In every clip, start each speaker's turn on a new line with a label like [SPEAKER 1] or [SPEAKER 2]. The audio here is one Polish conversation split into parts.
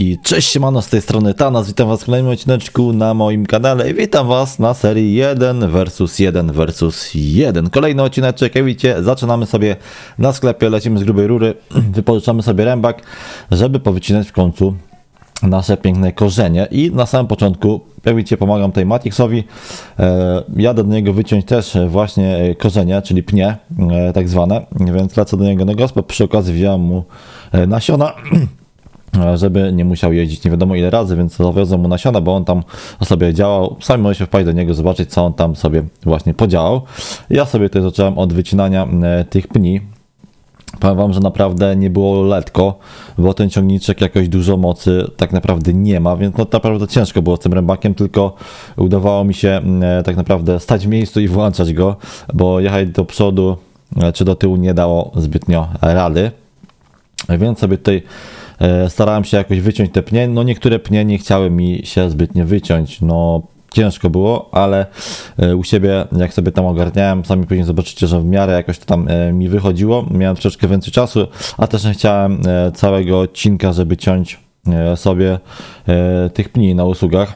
[SPEAKER 1] I cześć siemano z tej strony Tanas, witam was w kolejnym odcineczku na moim kanale. I witam was na serii 1 vs 1 vs 1. Kolejny odcineczek, jak widzicie, zaczynamy sobie na sklepie, lecimy z grubej rury, wypożyczamy sobie rębak, żeby powycinać w końcu nasze piękne korzenie. I na samym początku, jak widzicie, pomagam tutaj Matixowi, e, jadę do niego wyciąć też właśnie korzenie, czyli pnie e, tak zwane, więc lecę do niego na gospę, przy okazji wziąłem mu e, nasiona, żeby nie musiał jeździć nie wiadomo ile razy, więc zawiozłem mu nasiona, bo on tam sobie działał. Sami możecie wpaść do niego, zobaczyć, co on tam sobie właśnie podziałał. Ja sobie tutaj zacząłem od wycinania e, tych pni. Powiem wam, że naprawdę nie było letko, bo ten ciągniczek jakoś dużo mocy tak naprawdę nie ma, więc no naprawdę ciężko było z tym rębakiem, tylko udawało mi się e, tak naprawdę stać w miejscu i włączać go, bo jechać do przodu e, czy do tyłu nie dało zbytnio rady. Więc sobie tutaj starałem się jakoś wyciąć te pnie. No niektóre pnie nie chciały mi się zbytnio wyciąć. No ciężko było, ale e, u siebie jak sobie tam ogarniałem, sami później zobaczycie, że w miarę jakoś to tam e, mi wychodziło. Miałem troszeczkę więcej czasu, a też nie chciałem e, całego odcinka, żeby ciąć e, sobie e, tych pni na usługach.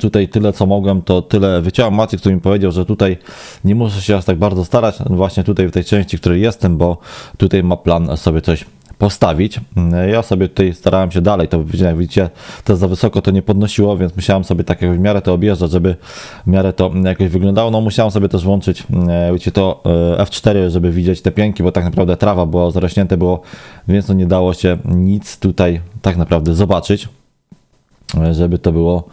[SPEAKER 1] Tutaj tyle co mogłem, to tyle wyciąłem. Maciek, który mi powiedział, że tutaj nie muszę się aż tak bardzo starać, właśnie tutaj w tej części, w której jestem, bo tutaj ma plan sobie coś postawić. Ja sobie tutaj starałem się dalej, to jak widzicie, to za wysoko to nie podnosiło, więc musiałem sobie tak w miarę to objeżdżać, żeby w miarę to jakoś wyglądało. No musiałem sobie też włączyć, e, wiecie, to e, F4, żeby widzieć te pięki, bo tak naprawdę trawa była, zarośnięte było, więc no nie dało się nic tutaj tak naprawdę zobaczyć, e, żeby to było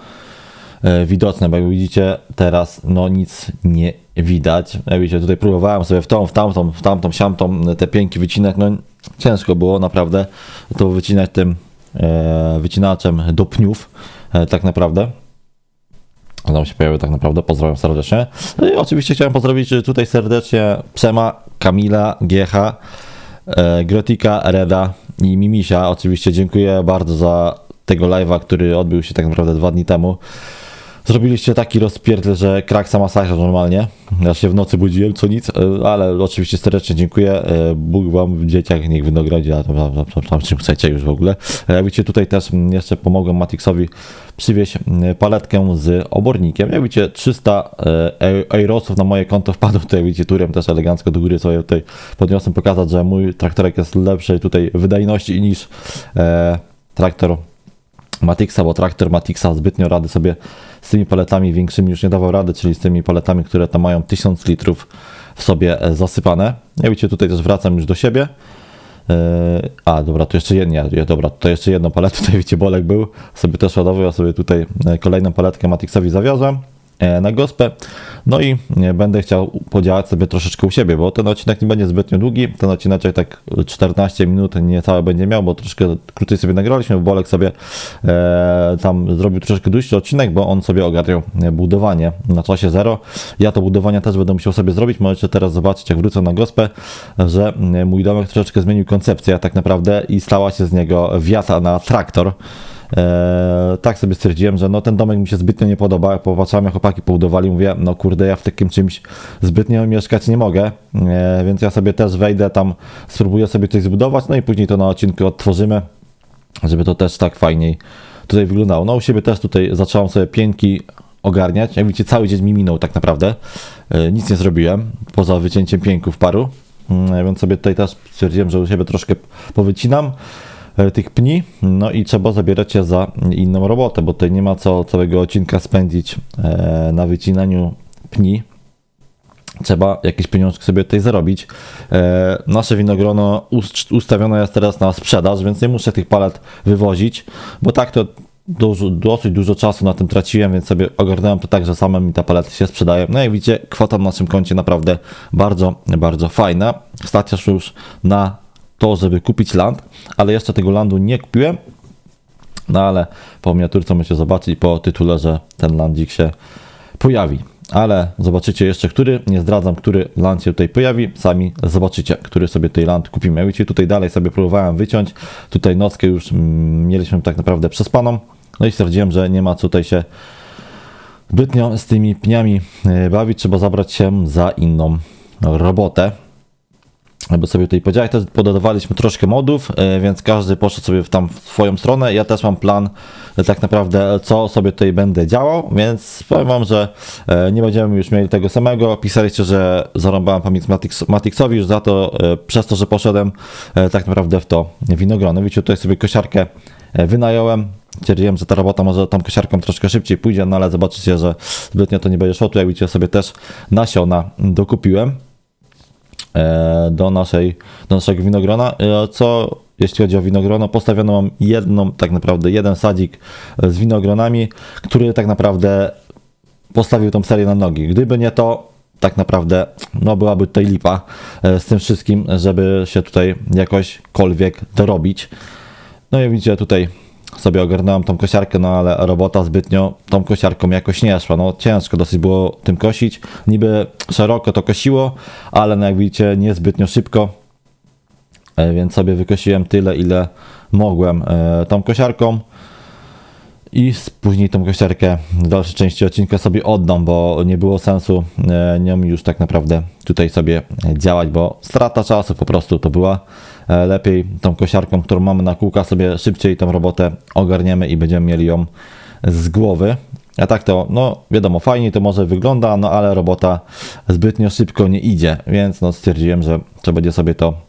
[SPEAKER 1] e, widoczne, bo jak widzicie teraz no nic nie widać. Jak widzicie tutaj próbowałem sobie w tą, w tamtą, w tamtą, siamtą te pięki wycinać, no ciężko było naprawdę to wycinać tym e, wycinaczem do pniów e, tak naprawdę. Tam się pojawił tak naprawdę, pozdrawiam serdecznie. No i oczywiście chciałem pozdrowić tutaj serdecznie Przema, Kamila, GH, e, Grotika, Reda i Mimisia. Oczywiście dziękuję bardzo za tego live'a, który odbył się tak naprawdę dwa dni temu. Zrobiliście taki rozpierdol, że kraksa masakra normalnie. Ja się w nocy budziłem, co nic, e, ale oczywiście serdecznie dziękuję. E, Bóg wam w dzieciach niech wynagrodzi, a tam, tam, tam, tam czym chcecie już w ogóle. E, Jak widzicie, tutaj też jeszcze pomogłem Matixowi przywieźć paletkę z obornikiem. Jak widzicie, 300 e, aerosów na moje konto wpadło. Tutaj widzicie, turem też elegancko do góry sobie tutaj podniosłem, pokazać, że mój traktorek jest lepszej tutaj wydajności niż e, traktor Matixa, bo traktor Matixa zbytnio rady sobie z tymi paletami większymi już nie dawał rady, czyli z tymi paletami, które tam mają 1000 litrów w sobie e, zasypane. Jak widzicie, tutaj też wracam już do siebie. Yy, A, dobra, tu jeszcze jedno, dobra, tutaj jeszcze jedną paletę, tutaj widzicie, Bolek był, sobie też ładował, ja sobie tutaj e, kolejną paletkę Matixowi zawiozłem e, na gospę. No i e, będę chciał podziałać sobie troszeczkę u siebie, bo ten odcinek nie będzie zbytnio długi. Ten odcinek tak 14 minut niecałe będzie miał, bo troszkę krócej sobie nagraliśmy, bo Bolek sobie e, tam zrobił troszeczkę dłuższy odcinek, bo on sobie ogarniał e, budowanie na czasie zero. Ja to budowanie też będę musiał sobie zrobić. Możecie teraz zobaczyć, jak wrócę na gospę, że e, mój domek troszeczkę zmienił koncepcję tak naprawdę i stała się z niego wiata na traktor. Eee, tak sobie stwierdziłem, że no ten domek mi się zbytnio nie podoba. Popatrzyłem, jak chłopaki pobudowali, mówię, no kurde, ja w takim czymś zbytnio mieszkać nie mogę, eee, więc ja sobie też wejdę tam, spróbuję sobie coś zbudować, no i później to na odcinku odtworzymy, żeby to też tak fajniej tutaj wyglądało. No u siebie też tutaj zacząłem sobie pięki ogarniać. Jak widzicie, cały dzień mi minął tak naprawdę. Eee, nic nie zrobiłem, poza wycięciem pięków paru. Mm, Więc sobie tutaj też stwierdziłem, że u siebie troszkę powycinam e, tych pni, no i trzeba zabierać się za inną robotę, bo tutaj nie ma co całego odcinka spędzić e, na wycinaniu pni. Trzeba jakieś pieniążki sobie tutaj zarobić. E, nasze winogrono ust- ustawione jest teraz na sprzedaż, więc nie muszę tych palet wywozić, bo tak to dużo, dosyć dużo czasu na tym traciłem, więc sobie ogarnąłem to tak, że same mi te palety się sprzedają. No i widzicie, kwota na naszym koncie naprawdę bardzo, bardzo fajna. Stać już na to, żeby kupić land, ale jeszcze tego landu nie kupiłem. No ale po miniaturce możecie zobaczyć po tytule, że ten landzik się pojawi. Ale zobaczycie jeszcze, który, nie zdradzam, który land się tutaj pojawi. Sami zobaczycie, który sobie tutaj land kupimy. Widzicie, tutaj dalej sobie próbowałem wyciąć. Tutaj nockę już mm, mieliśmy tak naprawdę przespaną. No i stwierdziłem, że nie ma co tutaj się zbytnio z tymi pniami e, bawić. Trzeba zabrać się za inną robotę. Aby sobie tutaj podziałać. Też pododawaliśmy troszkę modów, e, więc każdy poszedł sobie w tam w swoją stronę. Ja też mam plan e, tak naprawdę, co sobie tutaj będę działał, więc powiem wam, że e, nie będziemy już mieli tego samego. Pisaliście, że zarąbałem pamięć Matix, Matixowi już za to, przez to, że poszedłem tak naprawdę w to winogrono. Widzicie, tutaj sobie kosiarkę wynająłem. Stwierdziłem, że ta robota może tą kosiarką troszkę szybciej pójdzie, no ale zobaczycie, że zbytnio to nie będzie szło. Tu jak widzicie sobie też nasiona dokupiłem do, naszej, do naszego winogrona. E, Co jeśli chodzi o winogrono, postawiono mam jedną, tak naprawdę jeden sadzik e, z winogronami, który tak naprawdę postawił tą serię na nogi. Gdyby nie to, tak naprawdę, no byłaby tutaj lipa e, z tym wszystkim, żeby się tutaj jakośkolwiek dorobić. No i widzicie, tutaj sobie ogarnąłem tą kosiarkę, no ale robota zbytnio tą kosiarką jakoś nie szła. No ciężko dosyć było tym kosić. Niby szeroko to kosiło, ale no jak widzicie, niezbytnio szybko. E, Więc sobie wykosiłem tyle, ile mogłem e, tą kosiarką. I później tą kosiarkę w dalszej części odcinka sobie oddam, bo nie było sensu e, nią już tak naprawdę tutaj sobie działać, bo strata czasu po prostu to była. E, Lepiej tą kosiarką, którą mamy na kółka, sobie szybciej tą robotę ogarniemy i będziemy mieli ją z głowy. A tak to, no wiadomo, fajnie to może wygląda, no ale robota zbytnio szybko nie idzie, więc no stwierdziłem, że trzeba będzie sobie to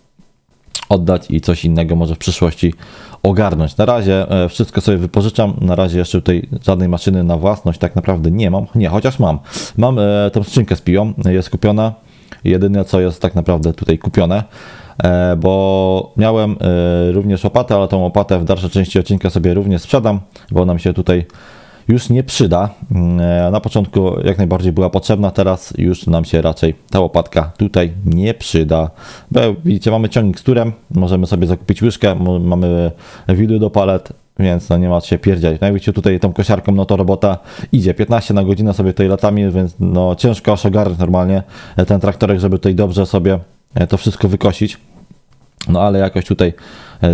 [SPEAKER 1] oddać i coś innego może w przyszłości ogarnąć. Na razie e, wszystko sobie wypożyczam, na razie jeszcze tutaj żadnej maszyny na własność tak naprawdę nie mam. Nie, chociaż mam. Mam e, tą skrzynkę z piją, jest kupiona. Jedyne co jest tak naprawdę tutaj kupione, e, bo miałem również opatę, ale tą opatę w dalszej części odcinka sobie również sprzedam, bo ona mi się tutaj już nie przyda. Mm, Na początku jak najbardziej była potrzebna, teraz już nam się raczej ta łopatka tutaj nie przyda. Bo widzicie, mamy ciągnik z turem, możemy sobie zakupić łyżkę, mamy widły do palet, więc no nie ma się pierdziać. No jak widzicie tutaj tą kosiarką, no to robota idzie 15 na godzinę sobie tutaj latami, więc no ciężko aż ogarnąć normalnie e, ten traktorek, żeby tutaj dobrze sobie e, to wszystko wykosić. No ale jakoś tutaj e,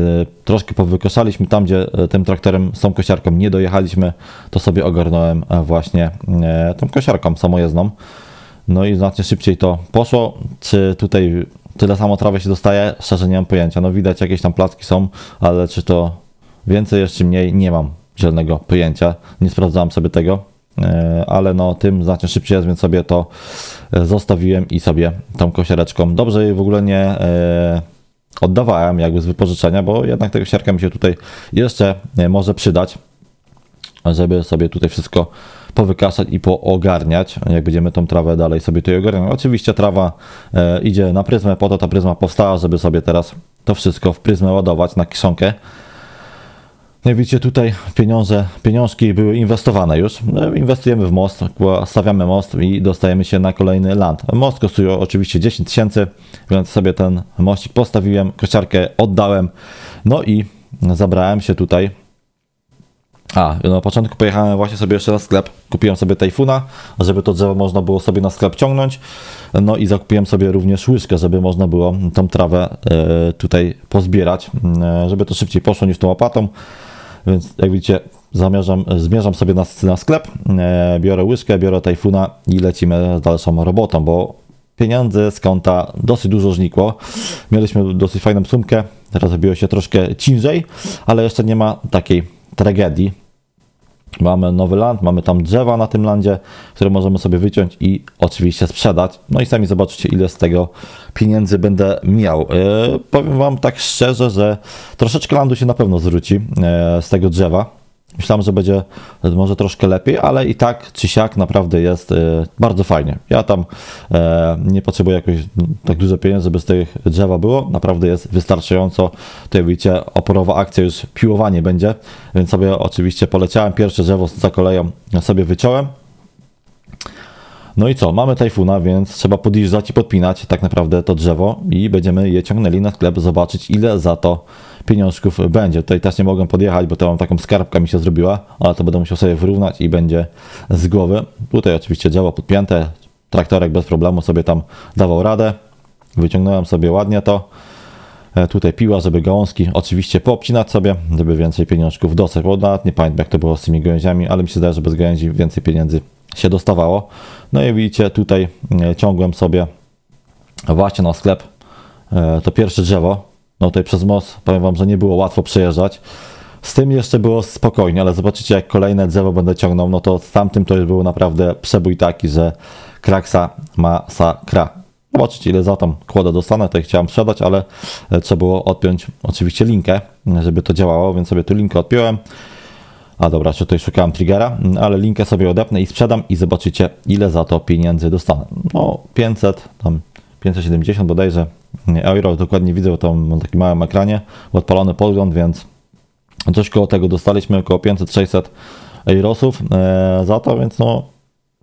[SPEAKER 1] troszkę powykoszaliśmy tam, gdzie e, tym traktorem z tą kosiarką nie dojechaliśmy, to sobie ogarnąłem e, właśnie tą kosiarką samojezdną. No i znacznie szybciej to poszło. Czy tutaj tyle samo trawy się dostaje? Szczerze nie mam pojęcia. No widać jakieś tam placki są, ale czy to więcej jeszcze mniej? Nie mam zielonego pojęcia. Nie sprawdzałem sobie tego. Ale no tym znacznie szybciej jest, więc sobie to zostawiłem i sobie tą kosiareczką. Dobrze jej w ogóle nie oddawałem jakby z wypożyczenia, bo jednak tego siarka mi się tutaj jeszcze e, może przydać, żeby sobie tutaj wszystko powykaszać i poogarniać, jak będziemy tą trawę dalej sobie tutaj ogarniać. Oczywiście trawa e, idzie na pryzmę, po to ta pryzma powstała, żeby sobie teraz to wszystko w pryzmę ładować na kiszonkę. Jak widzicie tutaj pieniądze, pieniążki były inwestowane już. No, Inwestujemy w most, stawiamy most i dostajemy się na kolejny land. Most kosztuje oczywiście 10 tysięcy, więc sobie ten mościk postawiłem, kosiarkę oddałem, no i zabrałem się tutaj. A, na początku pojechałem właśnie sobie jeszcze na sklep, kupiłem sobie tajfuna, żeby to drzewo można było sobie na sklep ciągnąć, no i zakupiłem sobie również łyżkę, żeby można było tą trawę e, tutaj pozbierać, e, żeby to szybciej poszło niż tą łopatą. Więc jak widzicie, zamierzam, zmierzam sobie na, na sklep, e, biorę łyżkę, biorę tajfuna i lecimy z dalszą robotą, bo pieniędzy z konta dosyć dużo znikło. Mieliśmy dosyć fajną sumkę, teraz zrobiło się troszkę ciężej, ale jeszcze nie ma takiej tragedii. Mamy nowy land, mamy tam drzewa na tym landzie, które możemy sobie wyciąć i oczywiście sprzedać. No i sami zobaczycie, ile z tego pieniędzy będę miał. Yy, powiem Wam tak szczerze, że troszeczkę landu się na pewno zwróci yy, z tego drzewa. Myślałem, że będzie może troszkę lepiej, ale i tak czy siak naprawdę jest e, bardzo fajnie. Ja tam e, nie potrzebuję jakoś tak dużo pieniędzy, żeby z tych drzewa było. Naprawdę jest wystarczająco. Tutaj widzicie, oporowa akcja już piłowanie będzie, więc sobie oczywiście poleciałem. Pierwsze drzewo za koleją sobie wyciąłem. No i co, mamy tajfuna, więc trzeba podjeżdżać i podpinać tak naprawdę to drzewo i będziemy je ciągnęli na sklep, zobaczyć ile za to pieniążków będzie. Tutaj też nie mogę podjechać, bo to mam taką skarbkę mi się zrobiła, ale to będę musiał sobie wyrównać i będzie z głowy. Tutaj oczywiście drzewo podpięte, traktorek bez problemu sobie tam dawał radę. Wyciągnąłem sobie ładnie to. E, Tutaj piła, żeby gałązki oczywiście poobcinać sobie, żeby więcej pieniążków dostać, bo nie pamiętam jak to było z tymi gałęziami, ale mi się zdaje, że bez gałęzi więcej pieniędzy się dostawało. No i widzicie, tutaj e, ciągłem sobie właśnie na sklep e, to pierwsze drzewo. No tutaj przez most, powiem wam, że nie było łatwo przejeżdżać. Z tym jeszcze było spokojnie, ale zobaczycie jak kolejne drzewo będę ciągnął, no to z tamtym to już był naprawdę przebój taki, że kraksa masakra. Zobaczycie ile za tą kłodę dostanę, tutaj chciałem sprzedać, ale e, trzeba było odpiąć oczywiście linkę, żeby to działało, więc sobie tu linkę odpiąłem. A dobra, czy tutaj szukałem triggera, ale linkę sobie odepnę i sprzedam i zobaczycie ile za to pieniędzy dostanę. No 500, tam 570 bodajże euro, dokładnie widzę, to na takim małym ekranie, odpalony podgląd, więc coś koło tego dostaliśmy, około 500-600 eurosów e, za to, więc no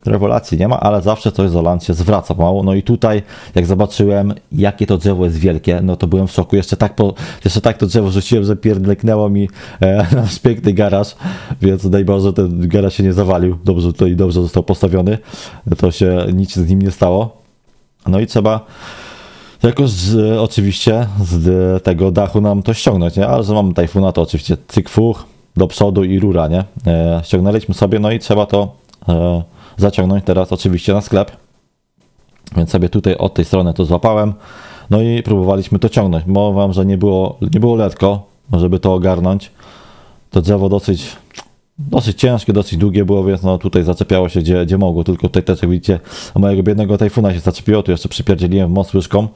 [SPEAKER 1] rewelacji nie ma, ale zawsze coś za land się zwraca pomału. No i tutaj, jak zobaczyłem, jakie to drzewo jest wielkie, no to byłem w szoku. Jeszcze tak, po, jeszcze tak to drzewo rzuciłem, że pierdeknęło mi e, nasz piękny garaż, więc daj Boże, ten garaż się nie zawalił. Dobrze tutaj dobrze został postawiony. To się nic z nim nie stało. No i trzeba jakoś z, oczywiście z tego dachu nam to ściągnąć, nie? Ale że mamy tajfuna, to oczywiście cyk fuch do przodu i rura, nie? E, ściągnęliśmy sobie, no i trzeba to e, zaciągnąć teraz oczywiście na sklep. Więc sobie tutaj od tej strony to złapałem. No i próbowaliśmy to ciągnąć. Mówię wam, że nie było, nie było letko, żeby to ogarnąć. To drzewo dosyć, dosyć ciężkie, dosyć długie było, więc no tutaj zaczepiało się gdzie, gdzie mogło. Tylko tutaj też jak widzicie, mojego biednego tajfuna się zaczepiło. Tu jeszcze przypierdzieliłem w most łyżką.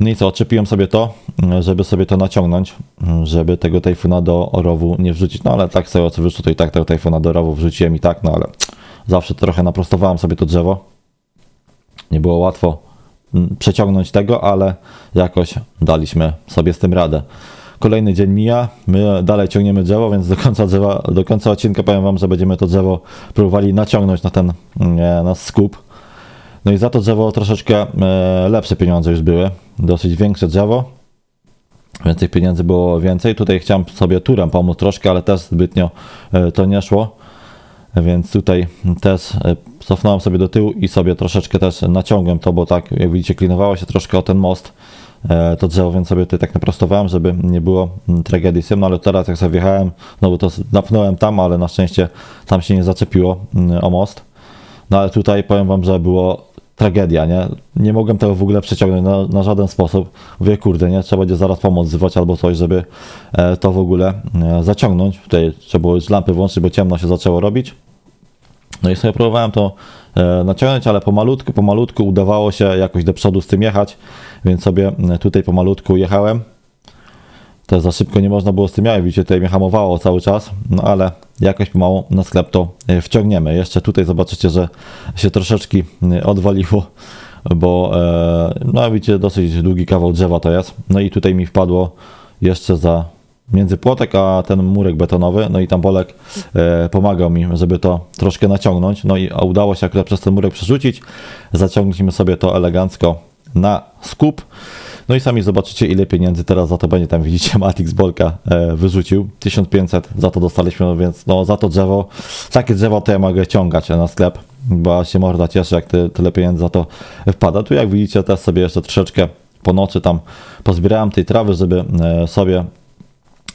[SPEAKER 1] No i co, odczepiłem sobie to, żeby sobie to naciągnąć, żeby tego tajfuna do rowu nie wrzucić. No ale tak sobie co wyszło, to i tak tego tajfuna do rowu wrzuciłem i tak, no ale zawsze trochę naprostowałem sobie to drzewo. Nie było łatwo mm, przeciągnąć tego, ale jakoś daliśmy sobie z tym radę. Kolejny dzień mija, my dalej ciągniemy drzewo, więc do końca, drzewa, do końca odcinka powiem Wam, że będziemy to drzewo próbowali naciągnąć na ten na skup. No i za to drzewo troszeczkę e, lepsze pieniądze już były, dosyć większe drzewo, więc tych pieniędzy było więcej. Tutaj chciałem sobie turem pomóc troszkę, ale też zbytnio e, to nie szło. Więc tutaj też e, cofnąłem sobie do tyłu i sobie troszeczkę też naciągłem to, bo tak jak widzicie klinowało się troszkę o ten most e, to drzewo, więc sobie tutaj tak naprostowałem, żeby nie było mm, tragedii z no ale teraz jak sobie wjechałem, no bo to napnąłem tam, ale na szczęście tam się nie zaczepiło mm, o most. No ale tutaj powiem wam, że było tragedia, nie? Nie mogłem tego w ogóle przeciągnąć na, na żaden sposób. Mówię, kurde, nie? Trzeba będzie zaraz pomoc wzywać albo coś, żeby e, to w ogóle e, zaciągnąć. Tutaj trzeba było już lampy włączyć, bo ciemno się zaczęło robić. No i sobie próbowałem to e, naciągnąć, ale pomalutku, pomalutku udawało się jakoś do przodu z tym jechać, więc sobie e, tutaj pomalutku jechałem. To za szybko nie można było z tym jechać, widzicie, tutaj mnie hamowało cały czas, no ale jakoś pomału na sklep to e, wciągniemy. Jeszcze tutaj zobaczycie, że się troszeczkę e, odwaliło, bo e, no widzicie, dosyć długi kawał drzewa to jest. No i tutaj mi wpadło jeszcze za między płotek a ten murek betonowy, no i tam Bolek e, pomagał mi, żeby to troszkę naciągnąć, no i udało się akurat przez ten murek przerzucić, zaciągnęliśmy sobie to elegancko na skup, no i sami zobaczycie ile pieniędzy teraz za to będzie, tam widzicie Matix Bolka e, wyrzucił, 1500 za to dostaliśmy, no więc no za to drzewo, takie drzewo to ja mogę ciągać na sklep, bo się morda cieszy jak ty, tyle pieniędzy za to wpada, tu jak widzicie też sobie jeszcze troszeczkę po nocy tam pozbierałem tej trawy, żeby e, sobie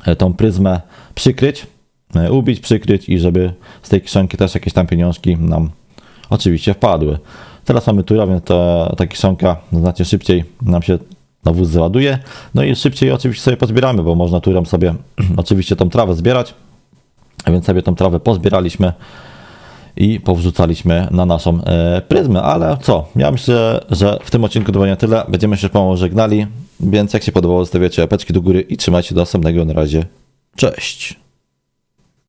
[SPEAKER 1] e, tą pryzmę przykryć, e, ubić, przykryć i żeby z tej kieszonki też jakieś tam pieniążki nam oczywiście wpadły. Teraz mamy tura, więc ta, ta kieszonka znacznie szybciej nam się na wóz załaduje. No i szybciej oczywiście sobie pozbieramy, bo można turem sobie oczywiście tą trawę zbierać. A więc sobie tą trawę pozbieraliśmy i powrzucaliśmy na naszą e, pryzmę. Ale co? Ja myślę, że w tym odcinku to będzie tyle. Będziemy się pomału żegnali, więc jak się podobało, zostawiacie łapeczki do góry i trzymajcie do następnego. Na razie. Cześć!